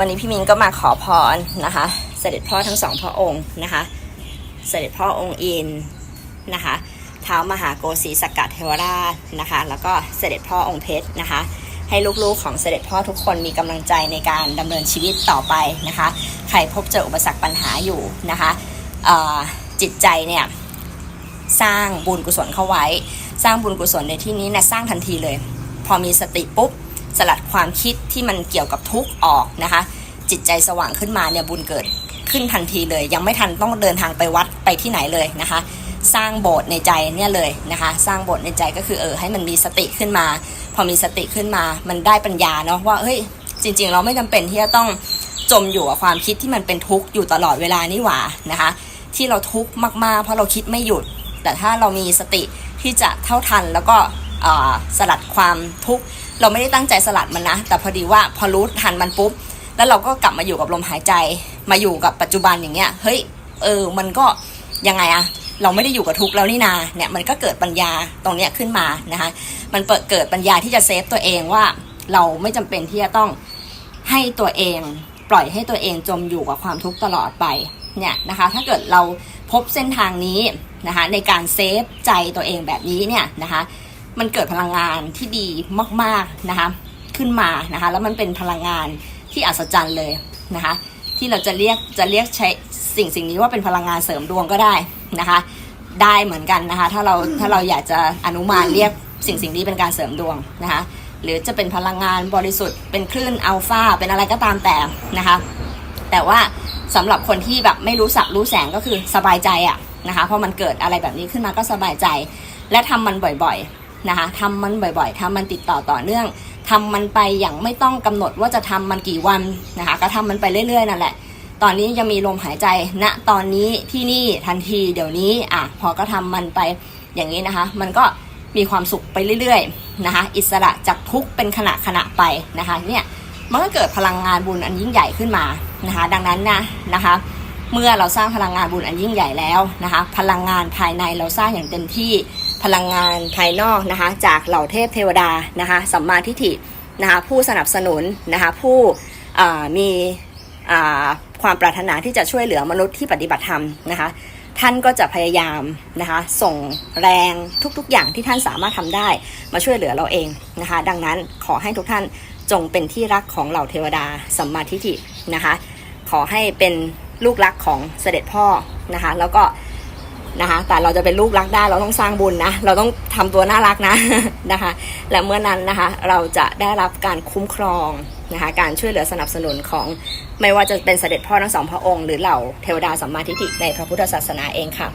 วันนี้พี่มินก็มาขอพรนะคะ เสด็จพ่อทั้งสองพระองค์นะคะ เสด็จพ่อองค์อินนะคะเท้ามหาโกสีสกกัดเทวราชนะคะ แล้วก็เสด็จพ่อองค์เพชรนะคะ ให้ลูกๆของเสด็จพ่อทุกคนมีกำลังใจในการดำเนินชีวิตต่อไปนะคะ ใครพบเจออุปสรรคปัญหาอยู่นะคะจิตใจเนี่ยสร้างบุญกุศลเข้าไว้ สร้างบุญกุศลในที่นี้เนะสร้างทันทีเลย พอมีสติปุ๊บ สลัดความคิดที่มันเกี่ยวกับทุกข์ออกนะคะ จิตใจสว่างขึ้นมาเนี่ยบุญเกิดขึ้นทันทีเลย ยังไม่ทันต้องเดินทางไปวัดไปที่ไหนเลยนะคะ สร้างโบสถ์ในใจเนี่ยเลยนะคะ สร้างโบสถ์ในใจก็คือเออให้มันมีสติขึ้นมา พอมีสติขึ้นมา มันได้ปัญญาเนาะว่าเฮ้ยจริง ๆ เราไม่จำเป็นที่จะต้องจมอยู่กับความคิดที่มันเป็นทุกข์อยู่ตลอดเวลานี่หว่านะคะ ที่เราทุกข์มากๆ เพราะเราคิดไม่หยุด แต่ถ้าเรามีสติที่จะเท่าทันแล้วก็สลัดความทุกข์ เราไม่ได้ตั้งใจสลัดมันนะ แต่พอดีว่าพอรู้ทันมันปุ๊บ แล้วเราก็กลับมาอยู่กับลมหายใจ มาอยู่กับปัจจุบันอย่างเงี้ย เฮ้ย เออ มันก็ยังไงอะเราไม่ได้อยู่กับทุกข์แล้วนี่นา เนี่ย มันก็เกิดปัญญาตรงเนี้ยขึ้นมานะคะ มันเปิดเกิดปัญญาที่จะเซฟตัวเองว่า เราไม่จำเป็นที่จะต้องให้ตัวเอง ปล่อยให้ตัวเองจมอยู่กับความทุกข์ตลอดไป เนี่ยนะคะ ถ้าเกิดเราพบเส้นทางนี้นะคะ ในการเซฟใจตัวเองแบบนี้เนี่ยนะคะ มันเกิดพลังงานที่ดีมากๆนะคะขึ้นมานะคะแล้วมันเป็นพลังงานที่อัศจรรย์เลยนะคะที่เราจะเรียกจะเรียกใช้สิ่งสิ่งนี้ว่าเป็นพลังงานเสริมดวงก็ได้นะคะ ได้เหมือนกันนะคะถ้าเราถ้าเราอยากจะอนุมานเรียกสิ่งสิ่งนี้เป็นการเสริมดวงนะคะหรือจะเป็นพลังงานบริสุทธิ์เป็นคลื่นอัลฟาเป็นอะไรก็ตามแต่นะคะ แต่ว่าสำหรับคนที่แบบไม่รู้สักรู้แสงก็คือสบายใจอะนะคะเพอมันเกิดอะไรแบบนี้ขึ้นมาก็สบายใจ และทำมันบ่อย นะคะทำมันบ่อยๆทำมันติดต่อต่อเนื่องทำมันไปอย่างไม่ต้องกำหนดว่าจะทำมันกี่วันนะคะก็ทำมันไปเรื่อยๆนั่นแหละตอนนี้ยังมีลมหายใจณตอนนี้ที่นี่ทันทีเดี๋ยวนี้อะพอก็ทำมันไปอย่างนี้นะคะ มันก็มีความสุขไปเรื่อยๆนะคะ อิสระจากทุกเป็นขณะขณะไปนะคะเนี่ยมันก็เกิดพลังงานบุญอันยิ่งใหญ่ขึ้นมานะคะ ดังนั้นนะนะคะ เมื่อเราสร้างพลังงานบุญอันยิ่งใหญ่แล้วนะคะ พลังงานภายในเราสร้างอย่างเต็มที่ พลังงานภายนอกนะคะจากเหล่าเทพเทวดานะคะสัมมาทิฏฐินะคะผู้สนับสนุนนะคะผู้มีความปรารถนาที่จะช่วยเหลือมนุษย์ที่ปฏิบัติธรรมนะคะท่านก็จะพยายามนะคะส่งแรงทุกๆ อย่างที่ท่านสามารถทำได้มาช่วยเหลือเราเองนะคะดังนั้นขอให้ทุกท่านจงเป็นที่รักของเหล่าเทวดาสัมมาทิฏฐินะคะขอให้เป็นลูกรักของเสด็จพ่อนะคะแล้วก็ นะคะ แต่เราจะเป็นลูกรักได้เราต้องสร้างบุญนะ เราต้องทำตัวน่ารักนะนะคะ และเมื่อนั้นนะคะเราจะได้รับการคุ้มครองนะคะ การช่วยเหลือสนับสนุนของไม่ว่าจะเป็นเสด็จพ่อทั้งสองพระองค์ หรือเหล่าเทวดาสัมมาทิฏฐิในพระพุทธศาสนาเองค่ะ